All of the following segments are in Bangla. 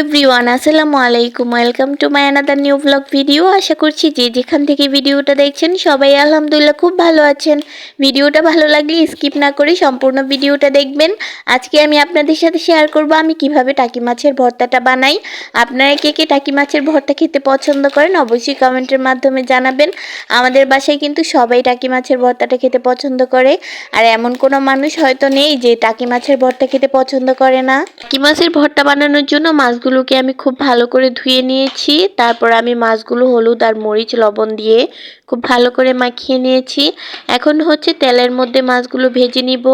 এভরিওয়ান আসসালামু আলাইকুম। Welcome to my another new blog video আশা করছি যে যেখান থেকে ভিডিওটা দেখছেন, সবাই আলহামদুলিল্লাহ খুব ভালো আছেন। ভিডিওটা ভালো লাগলে স্কিপ না করে সম্পূর্ণ ভিডিওটা দেখবেন। আজকে আমি আপনাদের সাথে শেয়ার করব আমি কীভাবে টাকি মাছের ভর্তাটা বানাই। আপনারা কে কে টাকি মাছের ভর্তা খেতে পছন্দ করেন, অবশ্যই কমেন্টের মাধ্যমে জানাবেন। আমাদের বাসায় কিন্তু সবাই টাকি মাছের ভর্তাটা খেতে পছন্দ করে। আর এমন কোনো মানুষ হয়তো নেই যে টাকি মাছের ভর্তা খেতে পছন্দ করে না। টাকি মাছের ভর্তা বানানোর জন্য মাছগুলোকে আমি খুব ভালো করে ধুয়ে নিয়েছি। তারপর আমি মাছগুলো হলুদ আর মরিচ লবণ দিয়ে খুব ভালো করে মাখিয়ে নিয়েছি। এখন হচ্ছে তেলের মধ্যে মাছগুলো ভেজে নিব।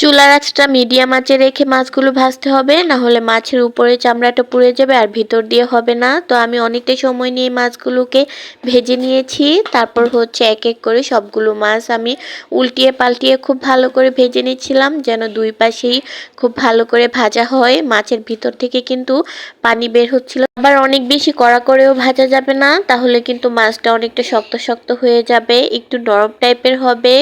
চুলার আঁচটা মিডিয়াম আঁচে রেখে মাছগুলো ভাজতে হবে, না হলে মাছের উপরে চামড়াটা পুড়ে যাবে আর ভিতর দিয়ে হবে না। তো আমি অনেকটা সময় নিয়ে মাছগুলোকে ভেজে নিয়েছি। তারপর হচ্ছে এক এক করে সবগুলো মাছ আমি উল্টিয়ে পাল্টিয়ে খুব ভালো করে ভেজে নিচ্ছিলাম, যেন দুই পাশেই খুব ভালো করে ভাজা হয়। মাছের ভিতর থেকে কিন্তু পানি বের হচ্ছিল। আবার অনেক বেশি কড়া করেও ভাজা যাবে না, তাহলে কিন্তু মাছটা অনেকটা শক্ত শক্ত হয়ে যাবে, একটু নরম টাইপের হবে।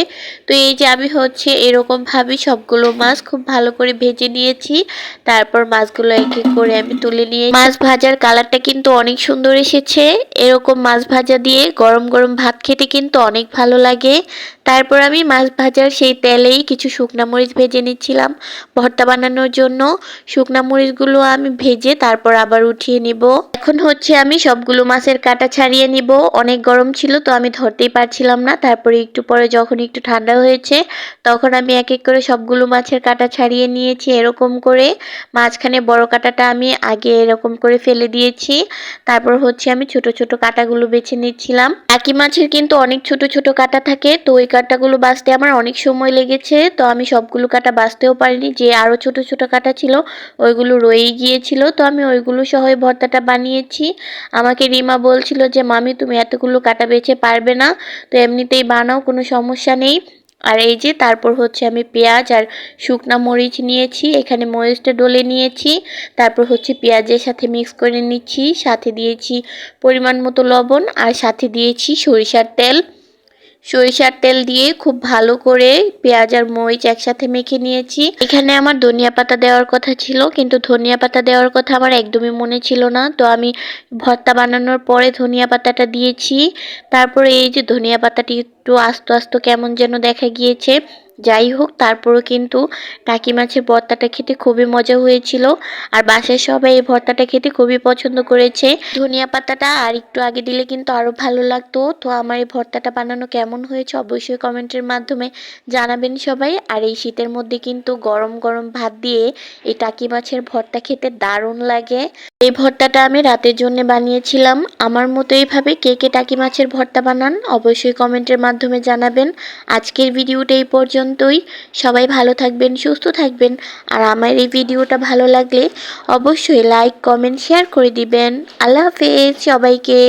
তো এই যে আমি হচ্ছে এরকম ভাবে সবগুলো মাছ খুব ভালো করে ভেজে নিয়েছি। তারপর মাছগুলো এক এক করে আমি তুলে নিয়ে মাছ ভাজার কালারটা কিন্তু অনেক সুন্দর এসেছে। এরকম মাছ ভাজা দিয়ে গরম গরম ভাত খেতে কিন্তু অনেক ভালো লাগে। তারপর আমি মাছ ভাজার সেই তেলেই কিছু শুকনা মরিচ ভেজে নিচ্ছিলাম ভর্তা বানানোর জন্য। শুকনা মরিচগুলো আমি ভেজে তারপর আবার উঠিয়ে নিব। এখন হচ্ছে আমি সবগুলো মাছের কাটা ছাড়িয়ে নিব। অনেক গরম ছিল তো আমি ধরতেই পারছিলাম না। তারপরে একটু পরে যখন একটু ঠান্ডা হয়েছে, তখন আমি এক এক করে সবগুলো মাছের কাটা ছাড়িয়ে নিয়েছি এরকম করে। মাঝখানে বড় কাটাটা আমি আগে এরকম করে ফেলে দিয়েছি। তারপর হচ্ছে আমি ছোট ছোট কাটাগুলো বেছে নিচ্ছিলাম। একই মাছের কিন্তু অনেক ছোট ছোট কাটা থাকে, তো ওই কাটাগুলো বাঁচতে আমার অনেক সময় লেগেছে। তো আমি সবগুলো কাটা বাঁচতেও পারিনি, যে আরও ছোট ছোট কাটা ছিল, ওইগুলো রয়েই গিয়েছিল। তো আমি ওইগুলো সহ ভর্তাটা বানিয়েছি। আমাকে রিমা বলছিল যে, মামি, তুমি এতগুলো কাটা বেছে পারবে না। তো এমনিতেই বানাও, কোনো সমস্যা নেই। আর এই যে, তারপর হচ্ছে আমি পেঁয়াজ আর শুকনো মরিচ নিয়েছি, এখানে মরিচটা ডলে নিয়েছি। তারপর হচ্ছে পেঁয়াজের সাথে মিক্স করে নিচ্ছি, সাথে দিয়েছি পরিমাণ মতো লবণ আর সাথে দিয়েছি সরিষার তেল। সরিষার তেল দিয়ে খুব ভালো করে পেঁয়াজ আর মরিচ একসাথে মেখে নিয়েছি। এখানে আমার ধনিয়া পাতা দেওয়ার কথা ছিল, কিন্তু ধনিয়া পাতা দেওয়ার কথা আমার একদমই মনে ছিল না। তো আমি ভর্তা বানানোর পরে ধনিয়া পাতাটা দিয়েছি। তারপরে এই যে ধনিয়া পাতাটি একটু আস্তে আস্তে কেমন যেন দেখা গিয়েছে। যাই হোক, তারপরও কিন্তু টাকি মাছের ভর্তাটা খেতে খুবই মজা হয়েছিল। আর বাসায় সবাই এই ভর্তাটা খেতে খুবই পছন্দ করেছে। ধনিয়া পাতাটা আর একটু আগে দিলে কিন্তু আরও ভালো লাগতো। তো আমার এই ভর্তাটা বানানো কেমন হয়েছে অবশ্যই কমেন্টের মাধ্যমে জানাবেন সবাই। আর এই শীতের মধ্যে কিন্তু গরম গরম ভাত দিয়ে এই টাকি মাছের ভর্তা খেতে দারুণ লাগে। এই ভর্তাটা আমি রাতের জন্য বানিয়েছিলাম। আমার মতো এইভাবে কে কে টাকি মাছের ভর্তা বানান অবশ্যই কমেন্টের মাধ্যমে জানাবেন। আজকের ভিডিওটা এই পর্যন্তই। সবাই ভালো থাকবেন, সুস্থ থাকবেন। আর আমার এই ভিডিওটা ভালো লাগলে অবশ্যই লাইক কমেন্ট শেয়ার করে দিবেন। আল্লাহ হাফেজ, সবাইকে।